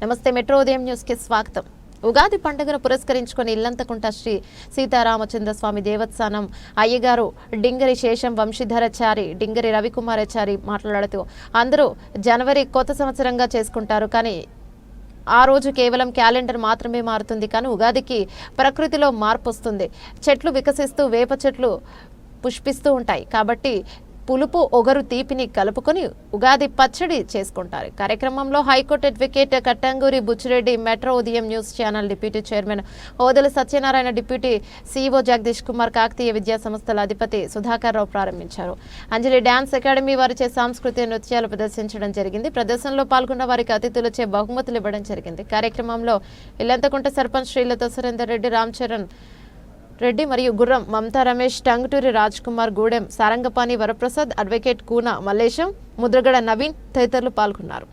నమస్తే మెట్రో ఉదయం న్యూస్కి స్వాగతం. ఉగాది పండుగను పురస్కరించుకొని ఇల్లంతకుంట శ్రీ సీతారామచంద్ర స్వామి దేవస్థానం అయ్యగారు డింగరి శేషం వంశీధరచారి డింగరి రవికుమారాచారి మాట్లాడుతూ అందరూ జనవరి కొత్త సంవత్సరంగా చేసుకుంటారు కానీ ఆ రోజు కేవలం క్యాలెండర్ మాత్రమే మారుతుంది కానీ ఉగాదికి ప్రకృతిలో మార్పు వస్తుంది చెట్లు వికసిస్తూ వేప చెట్లు పుష్పిస్తూ ఉంటాయి. కాబట్టి పులుపు ఒగరు తీపిని కలుపుకొని ఉగాది పచ్చడి చేసుకుంటారు. కార్యక్రమంలో high court advocate Kattanguri Buchireddy metro ఉదయం news channel deputy chairman Odala Satyanarayana deputy CEO Jagadish Kumar Kakatiya Vidya సంస్థల అధిపతి సుధాకర్ రావు ప్రారంభించారు. అంజలి డ్యాన్స్ అకాడమీ వారిచే సాంస్కృతిక నృత్యాలు ప్రదర్శించడం జరిగింది. ప్రదర్శనలో పాల్గొన్న వారికి అతిథులచే బహుమతులు ఇవ్వడం జరిగింది. కార్యక్రమంలో ఇల్లంతకుంట సర్పంచ్ శ్రీలత సురేందర్ రెడ్డి రామ్ చరణ్ రెడ్డి మరియు గుర్రం మమతా రమేష్ టంగుటూరి రాజ్ కుమార్ గూడెం సారంగపాణి వరప్రసాద్ అడ్వకేట్ కూన మల్లేశం ముద్రగడ నవీన్ తదితరులు పాల్గొన్నారు.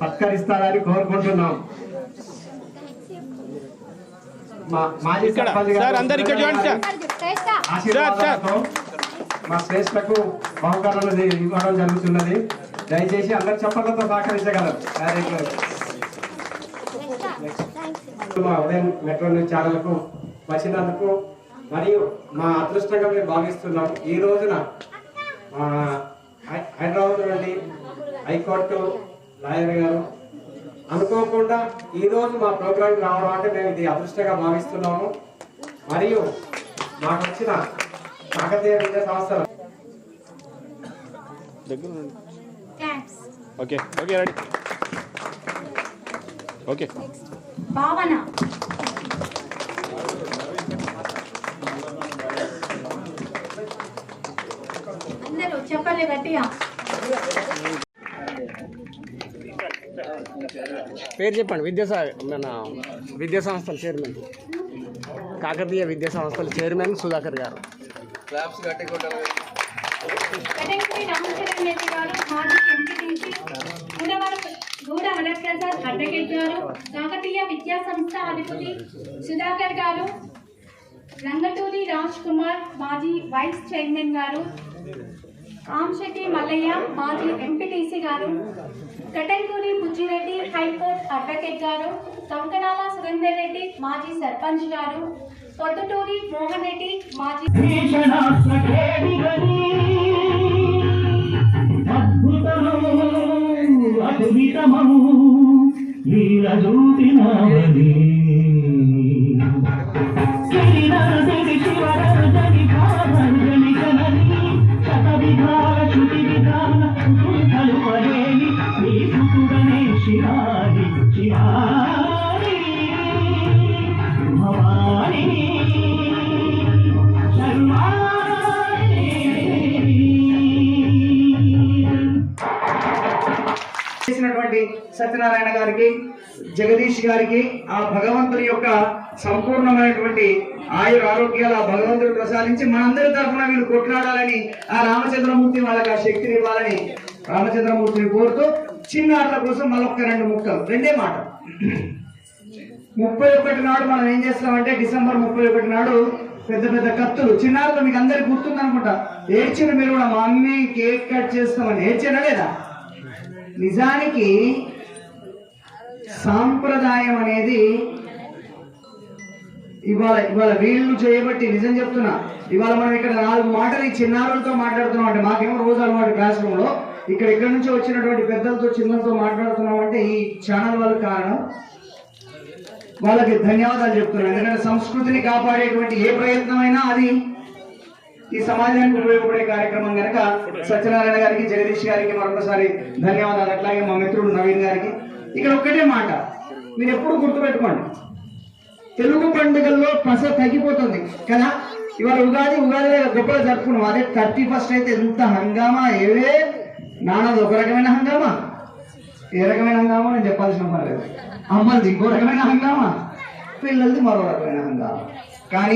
సత్కరిస్తారని కోరుకుంటున్నాం. మా- శ్రేష్ఠకు బహుకరణలు ఇవ్వడం జరుగుతున్నది. దయచేసి అందరు చప్పట్లతో సహకరించగలరు. మా ఉదయం మెట్రో న్యూస్ ఛానల్కు వచ్చినందుకు మరియు మా అదృష్టంగా మేము భావిస్తున్నాం ఈ రోజున హైదరాబాద్ నుండి హైకోర్టు లాయర్ గారు అనుకోకుండా ఈ రోజు మా ప్రోగ్రాం రావడం అంటే మేము ఇది అదృష్టంగా భావిస్తున్నాము. మరియు మాకు వచ్చిన కాకతీయ విద్యా ఉండండి. Okay okay ready. Okay. Bhavana. అందరూ చెప్పలే గట్టిగా. పేరు చెప్పండి విద్యా సా- మన విద్యా సంస్థల చైర్మన్. కాకతీయ విద్యా సంస్థల చైర్మన్ సుధాకర్ గారు. కటంకి రామచరణ్ రెడ్డి గారు మాజీ ఎంపీటీసీ గూడవర గూడ వరప్రసాద్ అడ్వకేట్ గారు కాకతీయ విద్యా సంస్థ అధిపతి సుధాకర్ గారు రంగటూరి రాజ్ కుమార్ మాజీ వైస్ చైర్మన్ గారు ఆంశెట్టి మల్లయ్య మాజీ ఎంపీటీసీ గారు కటంకూరి బుజ్జిరెడ్డి హైకోర్టు అడ్వకేట్ గారు కంకణాల సురేందర్ రెడ్డి మాజీ సర్పంచ్ గారు పొద్దుటూరి మోహన్ రెడ్డి మాజీ చేసినటువంటి సత్యనారాయణ గారికి జగదీష్ గారికి ఆ భగవంతుని యొక్క సంపూర్ణమైనటువంటి ఆయుర ఆరోగ్యాలు ఆ భగవంతుడు ప్రసాదించి మనందరి తరఫున వీళ్ళు కొట్లాడాలని ఆ రామచంద్రమూర్తి వాళ్ళకి ఆ శక్తిని ఇవ్వాలని రామచంద్రమూర్తిని కోరుతూ చిన్న ఆటల కోసం మరొక రెండు ముక్కలు రెండే మాట ముప్పై ఒకటి నాడు మనం ఏం చేస్తామంటే డిసెంబర్ ముప్పై ఒకటి నాడు పెద్ద పెద్ద కత్తులు చిన్నారులు మీకు అందరికి గుర్తుంది అనుకుంటా ఏడ్చిన మీరు కూడా మా మమ్మీ కేక్ కట్ చేస్తామని. ఏడ్చారా లేదా? నిజానికి సాంప్రదాయం అనేది ఇవాళ ఇవాళ వీళ్ళు చేయబట్టి నిజం చెప్తున్నా. ఇవాళ మనం ఇక్కడ నాలుగు మాటలు ఈ చిన్నారులతో మాట్లాడుతున్నాం అంటే మాకేమో రోజు అలవాటు క్లాస్ రూమ్లో ఇక్కడ ఇక్కడ నుంచి వచ్చినటువంటి పెద్దలతో చిన్నలతో మాట్లాడుతున్నాం అంటే ఈ ఛానల్ వాళ్ళ కారణం. వాళ్ళకి ధన్యవాదాలు చెప్తున్నాను. ఎందుకంటే సంస్కృతిని కాపాడేటువంటి ఏ ప్రయత్నమైనా అది ఈ సమాజానికి ఉపయోగపడే కార్యక్రమం కనుక సత్యనారాయణ గారికి జగదీష్ గారికి మరొకసారి ధన్యవాదాలు. అట్లాగే మా మిత్రుడు నవీన్ గారికి ఇక్కడ ఒక్కటే మాట. మీరు ఎప్పుడు గుర్తుపెట్టుకోండి. తెలుగు పండుగల్లో పస తగ్గిపోతుంది కదా? ఇవాళ ఉగాది ఉగాది గొప్పగా జరుపుకున్నాం. అదే థర్టీ ఫస్ట్ అయితే ఎంత హంగామా? ఏవే? నాన్నది ఒక రకమైన హంగామా? ఏ రకమైన హంగామా? నేను చెప్పాల్సిన పర్లేదు అమ్మది ఇంకో రకమైన హంగామా? పిల్లలది మరో రకమైన హంగామా. కానీ